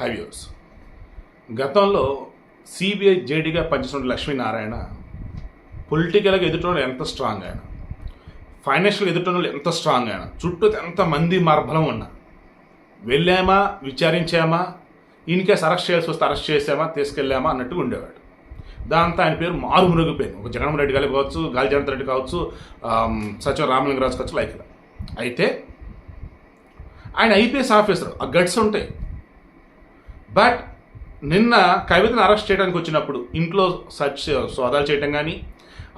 హైవ్యూస్ గతంలో సిబిఐ జేడీగా పనిచేసిన లక్ష్మీనారాయణ పొలిటికల్గా ఎదుటి ఎంత స్ట్రాంగ్ ఆయన? ఫైనాన్షియల్గా ఎదుటి ఎంత స్ట్రాంగ్ ఆయన? చుట్టూ ఎంత మంది మార్బలం ఉన్నా? వెళ్ళామా? విచారించామా? ఇన్కేస్ అరెస్ట్ చేయాల్సి వస్తే అరెస్ట్ చేసామా? తీసుకెళ్ళామా? అన్నట్టుగా ఉండేవాడు. దాంతో ఆయన పేరు మారుమురుగుపోయింది ఒక జగన్మోహన్ రెడ్డి గారు కావచ్చు గాలి జగన్ రెడ్డి కావచ్చు సచివ రామలింగరాజు కావచ్చు లైక్. అయితే ఆయన ఐపీఎస్ ఆఫీసర్. ఆ గట్స్ ఉంటాయి. బట్ నిన్న కవితను అరెస్ట్ చేయడానికి వచ్చినప్పుడు ఇంట్లో సర్చ్ సోదాలు చేయటం కానీ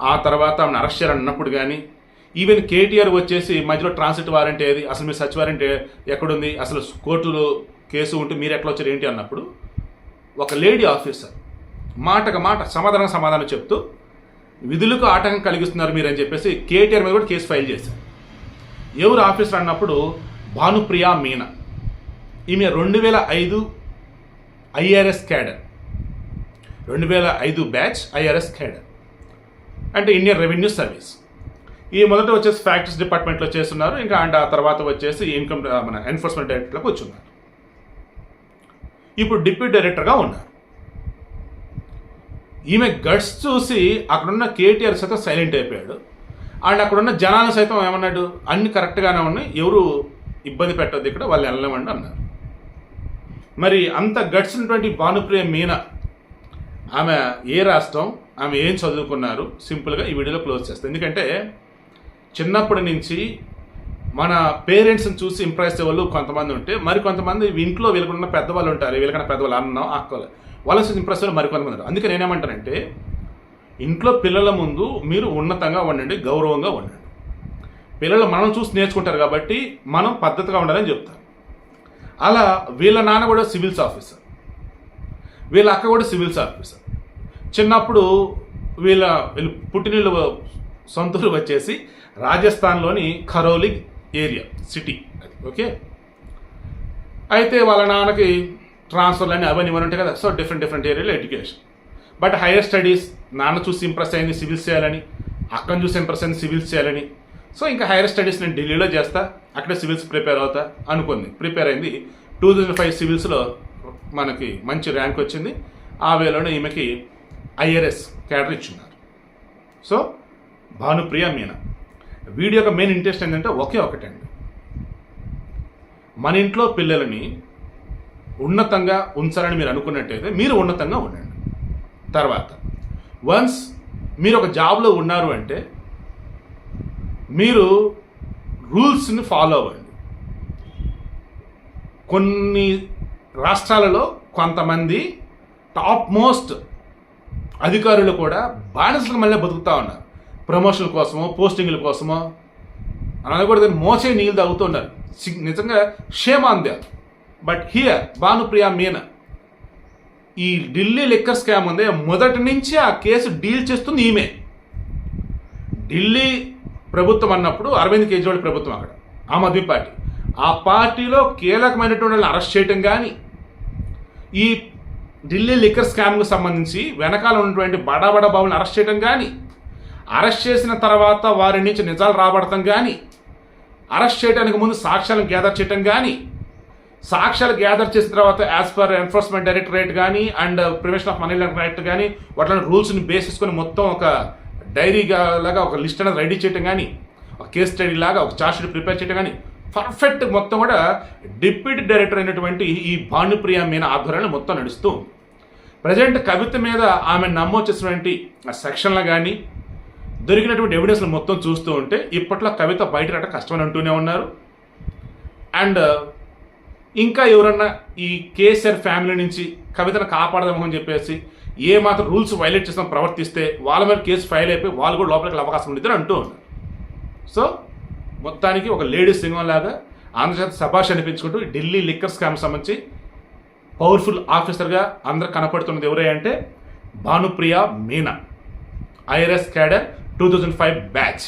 ఆ తర్వాత ఆమెను అరెస్ట్ చేయాలని అన్నప్పుడు కానీ ఈవెన్ కేటీఆర్ వచ్చేసి మధ్యలో ట్రాన్సిట్ వారెంట్ ఏది అసలు మీ సచ్ వారెంట్ ఎక్కడుంది అసలు కోర్టులో కేసు ఉంటే మీరు ఎట్లా వచ్చారు ఏంటి అన్నప్పుడు ఒక లేడీ ఆఫీసర్ మాటకు మాట సమాధానం సమాధానం చెప్తూ విధులకు ఆటంకం కలిగిస్తున్నారు మీరు అని చెప్పేసి కేటీఆర్ మీద కూడా కేసు ఫైల్ చేశారు. ఎవరు ఆఫీసర్ అన్నప్పుడు భానుప్రియ మీనా. ఈమె రెండు వేల ఐదు ఐఆర్ఎస్ క్యాడర్. రెండు వేల ఐదు బ్యాచ్ ఐఆర్ఎస్ క్యాడర్. అంటే ఇండియన్ రెవెన్యూ సర్వీస్. ఈ మొదట వచ్చేసి ఫ్యాక్టరీస్ డిపార్ట్మెంట్లో చేస్తున్నారు. ఇంకా అండ్ ఆ తర్వాత వచ్చేసి ఇన్కమ్ మన ఎన్ఫోర్స్మెంట్ డైరెక్టర్లకు వచ్చున్నారు ఇప్పుడు డిప్యూటీ డైరెక్టర్గా ఉన్నారు. ఈమె గట్స్ చూసి అక్కడున్న కేటీఆర్ సైతం సైలెంట్ అయిపోయాడు. అండ్ అక్కడున్న జనాలు సైతం ఏమన్నాడు? అన్ని కరెక్ట్గానే ఉన్నాయి. ఎవరు ఇబ్బంది పెట్టద్దు ఇక్కడ వాళ్ళు వెళ్ళలేమండి అన్నారు. మరి అంత గడిచినటువంటి భానుప్రియ మీనా ఆమె ఏ రాష్ట్రం ఆమె ఏం చదువుకున్నారు సింపుల్గా ఈ వీడియోలో క్లోజ్ చేస్తాం. ఎందుకంటే చిన్నప్పటి నుంచి మన పేరెంట్స్ని చూసి ఇంప్రెస్ అయ్యే వాళ్ళు కొంతమంది ఉంటే మరి కొంతమంది ఇంట్లో వీళ్ళకున్న పెద్దవాళ్ళు ఉంటారు వీళ్ళకన్నా పెద్దవాళ్ళు అన్నం అక్కలు. వాళ్ళ చూసి ఇంప్రెస్ అయ్యే మరి కొంతమంది ఉంటారు. అందుకే నేనేమంటానంటే ఇంట్లో పిల్లల ముందు మీరు ఉన్నతంగా ఉండండి గౌరవంగా ఉండండి. పిల్లలు మనం చూసి నేర్చుకుంటారు కాబట్టి మనం పద్ధతిగా ఉండాలని చెప్తారు. అలా వీళ్ళ నాన్న కూడా సివిల్స్ ఆఫీసర్. వీళ్ళ అక్క కూడా సివిల్స్ ఆఫీసర్. చిన్నప్పుడు వీళ్ళ వీళ్ళు పుట్టినీళ్ళు సొంతూరు వచ్చేసి రాజస్థాన్లోని ఖరౌలి ఏరియా సిటీ అది ఓకే? అయితే వాళ్ళ నాన్నకి ట్రాన్స్ఫర్లు అని అవన్నీ ఇవన్నీ ఉంటాయి కదా సో డిఫరెంట్ డిఫరెంట్ ఏరియాలో ఎడ్యుకేషన్ బట్ హైయర్ స్టడీస్ నాన్న చూసి ఇంప్రెస్ అయింది సివిల్స్ చేయాలని అక్కని చూసి ఇంప్రెస్ అయింది సివిల్స్ చేయాలని. సో ఇంకా హైయర్ స్టడీస్ నేను ఢిల్లీలో చేస్తా అక్కడే సివిల్స్ ప్రిపేర్ అవుతా అనుకుంది. ప్రిపేర్ అయింది. టూ థౌజండ్ ఫైవ్ సివిల్స్లో మనకి మంచి ర్యాంక్ వచ్చింది. ఆ వేలోనే ఈమెకి ఐఆర్ఎస్ క్యాడర్ ఇచ్చున్నారు. సో భానుప్రియ మీనా. వీడియో యొక్క మెయిన్ ఇంట్రెస్ట్ ఏంటంటే ఒకే ఒకటండి మన ఇంట్లో పిల్లలని ఉన్నతంగా ఉంచాలని మీరు అనుకున్నట్టయితే మీరు ఉన్నతంగా ఉండండి. తర్వాత వన్స్ మీరు ఒక జాబ్లో ఉన్నారు అంటే మీరు రూల్స్ని ఫాలో అవ్వండి. కొన్ని రాష్ట్రాలలో కొంతమంది టాప్ మోస్ట్ అధికారులు కూడా బానిసలు మళ్ళీ బతుకుతూ ఉన్నారు. ప్రమోషన్ కోసమో పోస్టింగ్ల కోసమో అలాగే కూడా దాన్ని మోసే నీళ్ళు తాగుతూ ఉన్నారు. నిజంగా shame on they but here Bhanupriya Meena ఈ ఢిల్లీ లిక్కర్ స్కామ్ ఉంది. మొదటి నుంచి ఆ కేసు డీల్ చేస్తుంది ఈమె. ఢిల్లీ ప్రభుత్వం అన్నప్పుడు అరవింద్ కేజ్రీవాల్ ప్రభుత్వం అక్కడ. ఆమ్ ఆద్మీ పార్టీ. ఆ పార్టీలో కీలకమైనటువంటి వాళ్ళని అరెస్ట్ చేయటం కానీ ఈ ఢిల్లీ లిక్కర్ స్కామ్కు సంబంధించి వెనకాల ఉన్నటువంటి బడా బడా బాబులను అరెస్ట్ చేయడం కానీ అరెస్ట్ చేసిన తర్వాత వారి నుంచి నిజాలు రాబడటం కానీ అరెస్ట్ చేయడానికి ముందు సాక్ష్యాలను గ్యాదర్ చేయటం కానీ సాక్ష్యాలు గ్యాదర్ చేసిన తర్వాత యాజ్ పర్ ఎన్ఫోర్స్మెంట్ డైరెక్టరేట్ కానీ and prevention of money laundering act కానీ వాటిలో రూల్స్ని బేస్ చేసుకొని మొత్తం ఒక డైరీగా లాగా ఒక లిస్ట్ అనేది రెడీ చేయటం కానీ ఒక కేస్ స్టడీ లాగా ఒక చార్జ్ షీట్ ప్రిపేర్ చేయటం కానీ పర్ఫెక్ట్ మొత్తం కూడా డిప్యూటీ డైరెక్టర్ అయినటువంటి ఈ భానుప్రియ మీన ఆధ్వర్యంలో మొత్తం నడుస్తూ ప్రజెంట్ కవిత మీద ఆమె నమోదు చేసినటువంటి ఆ సెక్షన్లు కానీ దొరికినటువంటి ఎవిడెన్స్లు మొత్తం చూస్తూ ఉంటే ఇప్పట్లో కవిత బయట రావడం కష్టమని అంటూనే ఉన్నారు. అండ్ ఇంకా ఎవరన్నా ఈ కేసీఆర్ ఫ్యామిలీ నుంచి కవితను కాపాడదామని చెప్పేసి ఏ మాత్రం రూల్స్ వైలేట్ చేసిన ప్రవర్తిస్తే వాళ్ళ మీద కేసు ఫైల్ అయిపోయి వాళ్ళు కూడా లోపలికి అవకాశం ఉంటుంది అంటూ ఉన్నారు. సో మొత్తానికి ఒక లేడీస్ సింగం లాగా ఆంధ్రప్రదేశ్ సభాష్ అనిపించుకుంటూ ఢిల్లీ లిక్కర్ స్కామ్ సంబంధించి పవర్ఫుల్ ఆఫీసర్గా అందరు కనపడుతున్నది ఎవరే అంటే Bhanupriya Meena IRS cadre two thousand five batch.